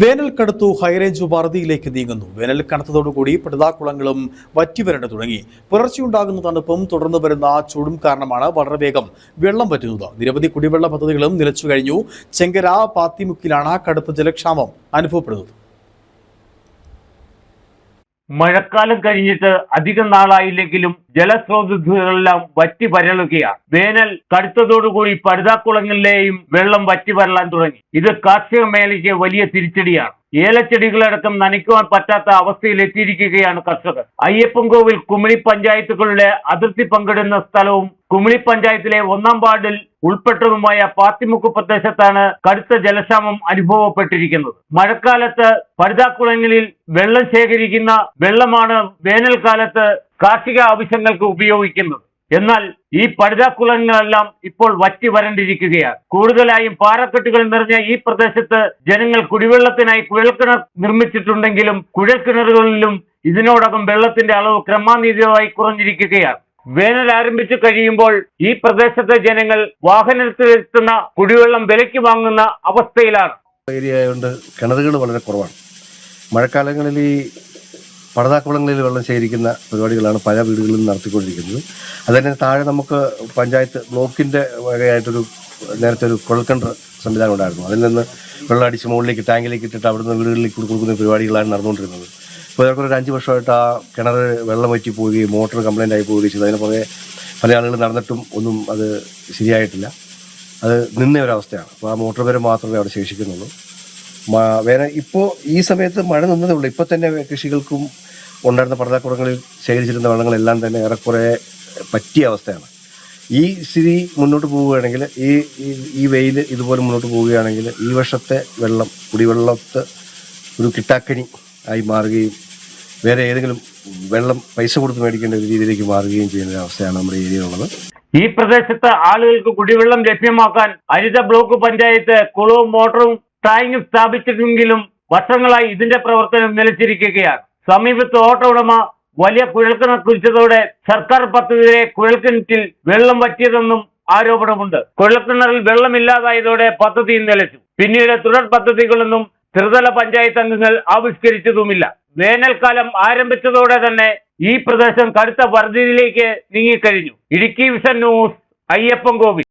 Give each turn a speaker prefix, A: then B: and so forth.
A: വേനൽ കടുത്തു ഹൈറേഞ്ച് വറുതിയിലേക്ക് നീങ്ങുന്നു. വേനൽ കനത്തതോടുകൂടി പടുതാക്കുളങ്ങളും വറ്റിവരണ്ട് തുടങ്ങി. പുലർച്ചെയുണ്ടാകുന്ന തണുപ്പും തുടർന്ന് വരുന്ന ചൂടും കാരണമാണ് വളരെ വേഗം വെള്ളം പറ്റുന്നത് നിരവധി കുടിവെള്ള പദ്ധതികളും നിലച്ചു കഴിഞ്ഞു ചെങ്കര പാത്തിമുക്കിലാണ് കടുത്ത ജലക്ഷാമം അനുഭവപ്പെടുന്നത്.
B: മഴക്കാലം കഴിഞ്ഞിട്ട് അധികം നാളായില്ലെങ്കിലും ജലസ്രോതസ്സുകളെല്ലാം വറ്റി വരളുകയാണ്. വേനൽ കടുത്തതോടുകൂടി പഴുതാക്കുളങ്ങളിലെയും വെള്ളം വറ്റി വരളാൻ തുടങ്ങി. ഇത് കാർഷിക മേഖലയ്ക്ക് വലിയ തിരിച്ചടിയാണ്. ഏലച്ചെടികളടക്കം നനയ്ക്കുവാൻ പറ്റാത്ത അവസ്ഥയിൽ എത്തിയിരിക്കുകയാണ് കർഷകർ. അയ്യപ്പൻകോവിൽ കുമിളി പഞ്ചായത്തുകളുടെ അതിർത്തി പങ്കിടുന്ന സ്ഥലവും കുമിളി പഞ്ചായത്തിലെ ഒന്നാം വാർഡിൽ ഉൾപ്പെട്ടതുമായ പാത്തിമുക്ക് പ്രദേശത്താണ് കടുത്ത ജലക്ഷാമം അനുഭവപ്പെട്ടിരിക്കുന്നത്. മഴക്കാലത്ത് പടുതാക്കുളങ്ങളിൽ വെള്ളം ശേഖരിക്കുന്ന വെള്ളമാണ് വേനൽക്കാലത്ത് കാർഷിക ആവശ്യങ്ങൾക്ക് ഉപയോഗിക്കുന്നത്. എന്നാൽ ഈ പഴുതാക്കുളങ്ങളെല്ലാം ഇപ്പോൾ വറ്റി വരണ്ടിരിക്കുകയാണ്. കൂടുതലായും പാറക്കെട്ടുകൾ നിറഞ്ഞ ഈ പ്രദേശത്ത് ജനങ്ങൾ കുടിവെള്ളത്തിനായി കുഴൽക്കിണർ നിർമ്മിച്ചിട്ടുണ്ടെങ്കിലും കുഴൽക്കിണറുകളിലും ഇതിനോടകം വെള്ളത്തിന്റെ അളവ് ക്രമാതീതമായി കുറഞ്ഞിരിക്കുകയാണ്. വേനൽ ആരംഭിച്ചു കഴിയുമ്പോൾ ഈ പ്രദേശത്തെ ജനങ്ങൾ വാഹനത്തിലെത്തുന്ന കുടിവെള്ളം വിലയ്ക്ക് വാങ്ങുന്ന അവസ്ഥയിലാണ്.
C: ഏരിയ ആയതുകൊണ്ട് കിണറുകൾ വളരെ കുറവാണ്. മഴക്കാലങ്ങളിൽ ഈ പടതാക്കുളങ്ങളിൽ വെള്ളം ശേഖരിക്കുന്ന പരിപാടികളാണ് പല വീടുകളിലും നടത്തിക്കൊണ്ടിരിക്കുന്നത്. അതന്നെ താഴെ നമുക്ക് പഞ്ചായത്ത് ബ്ലോക്കിന്റെ വകയായിട്ടൊരു നേരത്തെ ഒരു കുഴൽക്കിണർ സംവിധാനം ഉണ്ടായിരുന്നു. അതിൽ നിന്ന് വെള്ളം അടിച്ച് മുകളിലേക്ക് ടാങ്കിലേക്ക് ഇട്ടിട്ട് അവിടുന്ന് വീടുകളിലേക്ക് കൊടുക്കുന്ന പരിപാടികളാണ് നടന്നുകൊണ്ടിരുന്നത്. ഇപ്പോൾ ഏറെക്കുറെ ഒരു അഞ്ച് വർഷമായിട്ട് ആ കിണർ വെള്ളം വറ്റി പോവുകയും മോട്ടോർ കംപ്ലൈന്റ് ആയി പോവുകയും ചെയ്തു. അതിന് പുറകെ പല ആളുകൾ നടന്നിട്ടും ഒന്നും അത് ശരിയായിട്ടില്ല. അത് നിന്ന ഒരവസ്ഥയാണ്. അപ്പോൾ ആ മോട്ടോർ വരെ മാത്രമേ അവിടെ ശേഷിക്കുന്നുള്ളൂ. വേറെ ഇപ്പോൾ ഈ സമയത്ത് മഴ നിന്നതേ ഉള്ളൂ. ഇപ്പോൾ തന്നെ കൃഷികൾക്കും ഉണ്ടായിരുന്ന പടലാക്കുറങ്ങളിൽ ശേഖരിച്ചിരുന്ന വെള്ളങ്ങളെല്ലാം തന്നെ ഏറെക്കുറെ പറ്റിയ അവസ്ഥയാണ്. ഈ സ്ഥിതി മുന്നോട്ട് പോവുകയാണെങ്കിൽ ഈ- ഈ വെയിൽ ഇതുപോലെ മുന്നോട്ട് പോവുകയാണെങ്കിൽ ഈ വർഷത്തെ വെള്ളം കുടിവെള്ളത്ത് ഒരു കിട്ടാക്കനി ആയി മാറുകയും വേറെ ഏതെങ്കിലും വെള്ളം പൈസ കൊടുത്ത് മേടിക്കേണ്ട ഒരു രീതിയിലേക്ക് മാറുകയും ചെയ്യുന്ന ഒരു അവസ്ഥയാണ് നമ്മുടെ ഏരിയയിലുള്ളത്.
B: ഈ പ്രദേശത്ത് ആളുകൾക്ക് കുടിവെള്ളം ലഭ്യമാക്കാൻ ഹരിത ബ്ലോക്ക് പഞ്ചായത്ത് കുളവും മോട്ടറും ടാങ്കും സ്ഥാപിച്ചിട്ടുണ്ടെങ്കിലും വർഷങ്ങളായി ഇതിന്റെ പ്രവർത്തനം നിലച്ചിരിക്കുകയാണ്. സമീപത്ത് ഓട്ടോ ഉടമ വലിയ കുഴൽക്കിണർ കുഴിച്ചതോടെ സർക്കാർ പദ്ധതിയിലെ കുഴൽക്കിണറ്റിൽ വെള്ളം വറ്റിയതെന്നും ആരോപണമുണ്ട്. കുഴൽക്കിണറിൽ വെള്ളമില്ലാതായതോടെ പദ്ധതി നിലച്ചു. പിന്നീട് തുടർ പദ്ധതികളൊന്നും ത്രിതല പഞ്ചായത്ത് അംഗങ്ങൾ ആവിഷ്കരിച്ചതുമില്ല. വേനൽക്കാലം ആരംഭിച്ചതോടെ തന്നെ ഈ പ്രദേശം കടുത്ത വർദ്ധിയിലേക്ക് നീങ്ങിക്കഴിഞ്ഞു. Idukki vision news Ayyappan Kovil.